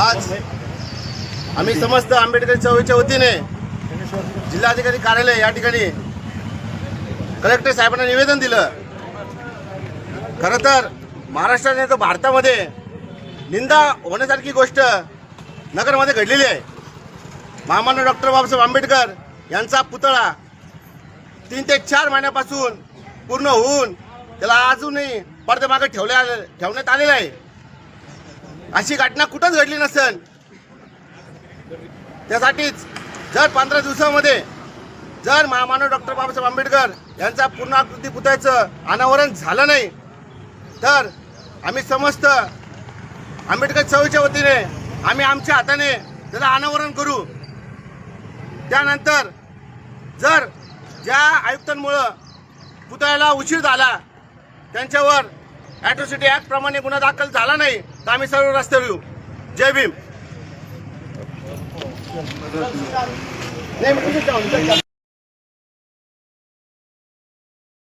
आज आम्ही समस्त आंबेडकर चळवळीच्या वतीने जिल्हाधिकारी कार्यालय या ठिकाणी कलेक्टर साहेबांना निवेदन दिलं. खरं तर महाराष्ट्राने तर भारतामध्ये निंदा होण्यासारखी गोष्ट नगरमध्ये घडलेली आहे. महामान्य डॉक्टर बाबासाहेब आंबेडकर यांचा पुतळा तीन ते चार महिन्यापासून पूर्ण होऊन त्याला अजूनही पडद्यामागे ठेवल्या ठेवण्यात आलेला आहे. अशी घटना कुठंच घडली नसेल. त्यासाठीच जर पंधरा दिवसामध्ये जर महामानव डॉक्टर बाबासाहेब आंबेडकर यांचा पूर्णाकृती पुतळ्याचं अनावरण झालं नाही तर आम्ही समस्त आंबेडकर चवीच्या वतीने आम्ही आमच्या हाताने त्याला अनावरण करू. त्यानंतर जर ज्या आयुक्तांमुळं पुतळ्याला उशीर झाला त्यांच्यावर ॲट्रॉसिटी ॲक्ट प्रमाणे गुन्हा दाखल झाला नाही तर आम्ही सर्व रस्त्यावर येऊ जय भीम.